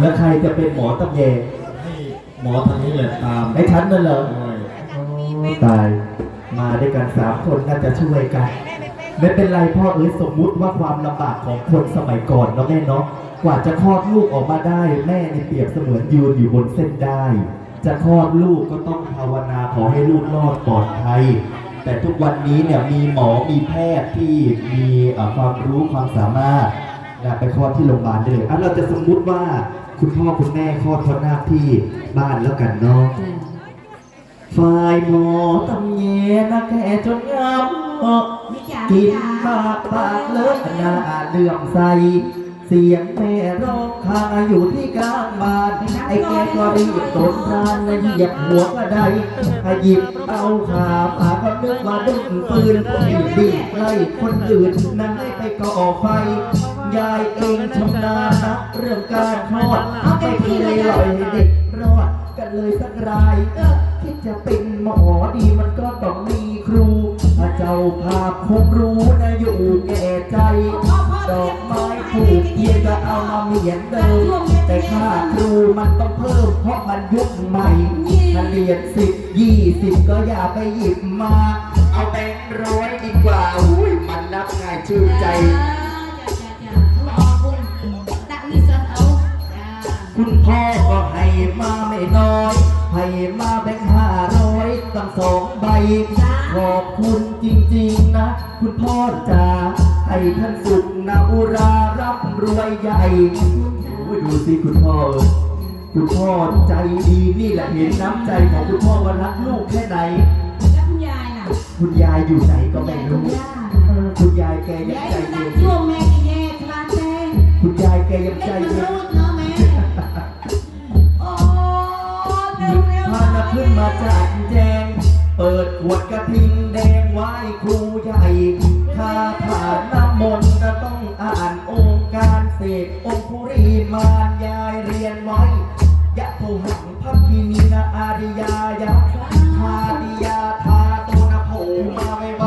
แล้วใครจะเป็นหมอตำแยให้หมอทางนี้แหละตามไอ้ฉันนั่นเหรอโอ้ยตาย มาด้วยกันสามคนน่าจะช่วยกัน ไม่เป็นไรพ่อเอ้ยสมมุติว่าความลำบากของคนสมัยก่อนเนาะแม่เนาะกว่าจะคลอดลูกออกมาได้ แม่นี่เปรียบเสมือนยืนอยู่บนเส้นได้ จะคลอดลูกก็ต้องภาวนาขอให้ลูกรอดปลอดภัยแต่ทุกวันนี้เนี่ยมีหมอมีแพทย์ที่มีเอ่อความรู้ความสามารถ นะไปคลอดที่โรงพยาบาลได้เลยอะเราจะสมมุติว่าคุณพ่อคุณแม่คลอดเพราะหน้าที่บ้านแล้วกันเนาะฝ่ายหมอตำแยนะแก่จนงามเอ่อมิจากิมินจาปากปากเลิศหน้าเลื่อมใส เสียงแม่ร้องคางอยู่ที่กลางบ้านไอ้แกก็รีบตนรานนะเหยียบหัวกระไดหยิบเอาขาปาก็นึกว่าดุนปืนดีดีไล่คนอื่นนั่งให้ไปก่อไฟ ยายเองชำนาญนะเรื่องการคลอดไม่เคยปล่อยให้เด็กรอดกันเลยสักรายคิดจะเป็นหมอดีมันก็ต้องมีครูถ้าเจ้าภาพคงรู้นะอยู่แก่ใจดอกไม้ถูกเทียนก็เอามาเหมียนเดิมแต่ค่าครูมันต้องเพิ่มเพราะมันยุคใหม่ถ้าเรียนสิบยี่สิบก็อย่าไปหยิบมา เอาแบงค์ร้อยดีกว่าอุ้ยมันนับง่ายชื่นใจ คุณพ่อก็ให้มาไม่น้อย ให้มาแบงค์ห้าร้อยตั้งสองใบ ขอบคุณจริงๆนะ คุณพ่อจ๋าให้ท่านสุขนาอุราร่ำรวยใหญ่โอ้ยดูสิคุณพ่อเออคุณพ่อใจดีนี่แหละเห็นน้ำใจของคุณพ่อว่ารักลูกแค่ไหนคุณยายอยู่ไหนก็ไม่รู้เออคุณยายแกยังใจเย็นคุณยายแกยังใจเย็นห มาจากแจงเปิดขวดกระทิงแดงไว้ครูใหญ่คาถาน้ำมนต์จะต้องอ่านองค์การเสกองคุรีมารยายเรียนไว้ยะโทหังพักคีนีนาอาริยายะทาดิยาทาโตนะโผมาไวไว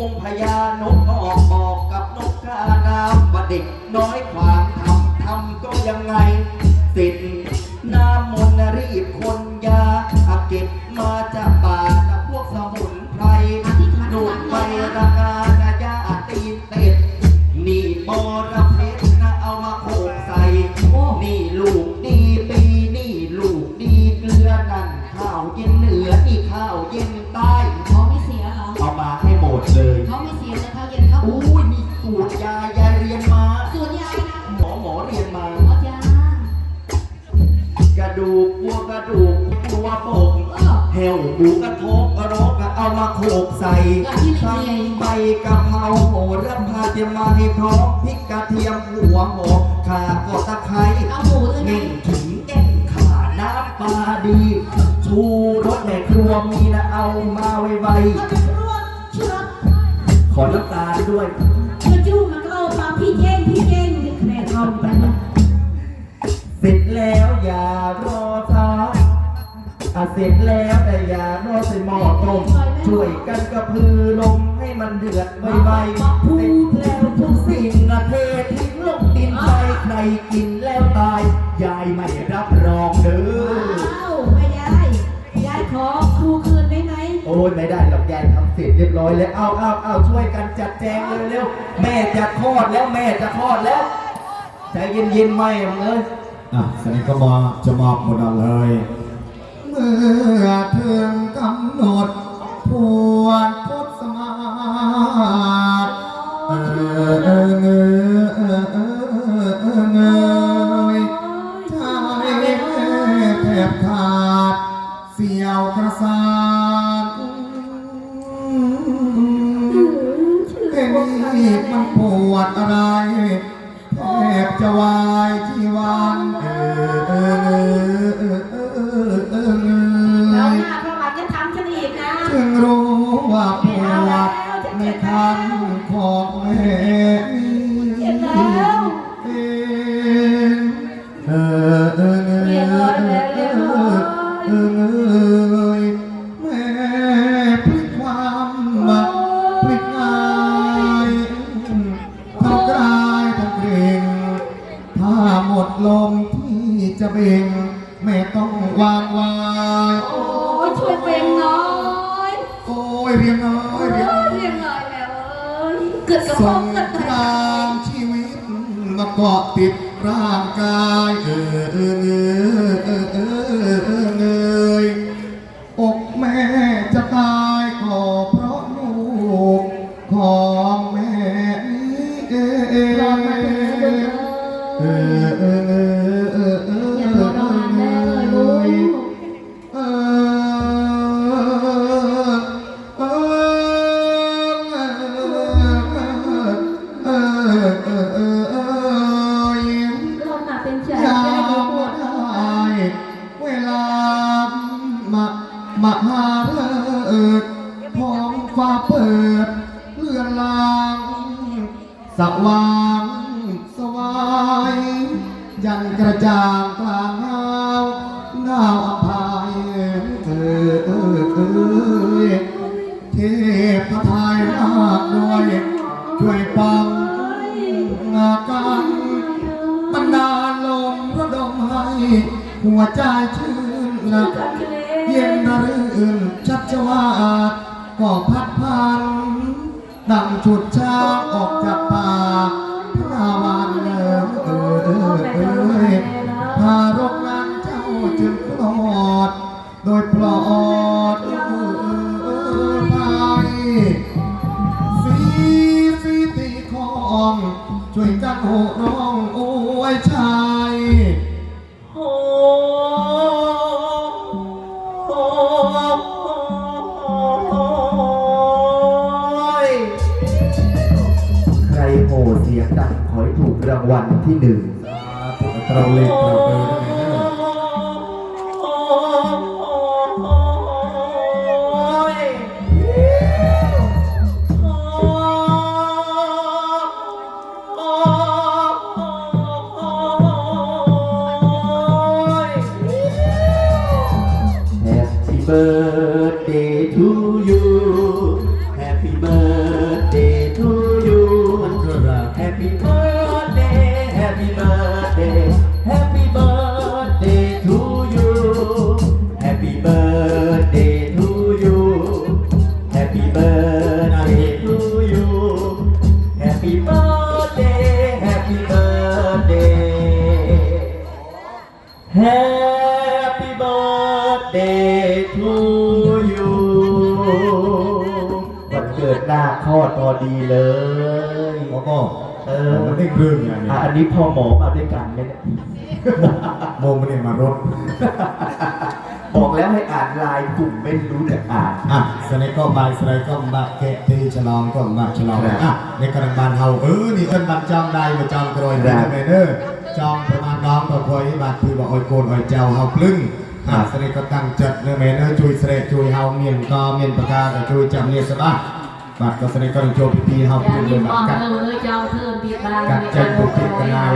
องค์พญานกออกบอกกับนกกาน้ำว่าเด็กน้อยขวางทำทำก็ยังไง สิทธ มีสูตรยายายเรียนมาหมอหมอเรียนมากระดูกวัวกระดูกตัวโปกแหวหมูกระทบกระรกเอามาโขกใส่ทั้งใบกะเพราโหระพาเตรียมมาให้พร้อมพริกกระเทียมหัวหอมข่าก็ตะไคร้เน่งขิงเอ็นข่าน้ำปลาดี ชูรสในครัวมีนะเอามาไวๆขอน้ำตาลด้วย เสร็จแล้วอย่ารอช้าอะเสร็จแล้วแต่อย่ารอใส่หม้อต้มช่วยกันกระพือลมให้มันเดือดไวๆเสร็จแล้วทุกสิ่งอะเททิ้งลงดินไปใครกินแล้วตาย ยายไม่รับรองเด้อขอครูคืนได้ไหมโอ้ยไม่ได้หรอกยายทำ เสร็จเรียบร้อยแล้ว เอาเอาเอาช่วยกันจัดแจงเร็วๆ แม่จะคลอดแล้วแม่จะคลอดแล้ว ใจเย็นๆไม่มึงเอ้ยอะสนิทก็มาจะมอบหมดเลย เมื่อถึงกำหนดพวนทศมาศเออเออเออเอ ลิกความมาพลิกงายทั้งกลายทั้งเกรงถ้าหมดลมที่จะเบ่งแม่ต้องวางไว้โอ้ยช่วยเป็นหน่อยโอ้ยเรียงน้อยเรีเรียยงงหน่อยแล้วเอ้ยเกิดกับสพ่องเกิดครามชีวิตมาเกาะติด ร่างกายเออเออเออเออ เลิกท้องฟ้าเปิดเลื่อนลางสว่างสวายยันกระจ่างกลางหาวหนาวอภัยเออเออเออเทพทายมากด้วยช่วยปังงากันบรรดาลมระดมให้หัวใจชื่นละเย็นระรื่น วาดก็พัดพันดังฉุดชาออกจากป่าพระวันเออเออเออเออพารกนั้นเจ้าจึงคลอด โดยปลอดเออเออไปสีสีตีของช่วยกันโหร้ ใครโห่เสียงดังขอให้ถูกรางวัลที่หนึ่งเราเล่นเราเบอร์นั่ Happy birthday Happy birthday Happy birthday to you Happy birthday to you Happy birthday to you Happy birthday Happy birthday Happy birthday to you วันเกิดหน้าคลอดพอดีเลย โอ้โห เออมันได้เรื่องอย่างนี้อะอันนี้พ่อหมอมาด้วยกันไหมเนี่ยโมมันเนี่ยมารถบอกแล้วให้อ่านไลายกลุ่มไม่รู้จักอ่านอะสไนก็บายสไนก็มาเกะตีฉลองก็มาฉลองครับอะในกระบานเฮาเออนี่เอิ้นบันจองได้มาจองกรอยครัได้บไหมเด้อจองประมาณน้องก็คอยบาดคือว่าโอยโกนโอยเจ้าเฮาปลึ้งครัอะบสไนก็ตั้งจัดเนื้อแม่เด้อช่วยเสด็จช่วยเฮาเมียนกอเมียนประกาก็ช่วยจำเนียสบายบาดก็สไนก็ต้องโชว์พี่ๆเฮาอย่าปลึ้งรีเลยบบา อดอกกัดเลยเจ้าเธอเบียดบานกัดใจปุกติดกันนาย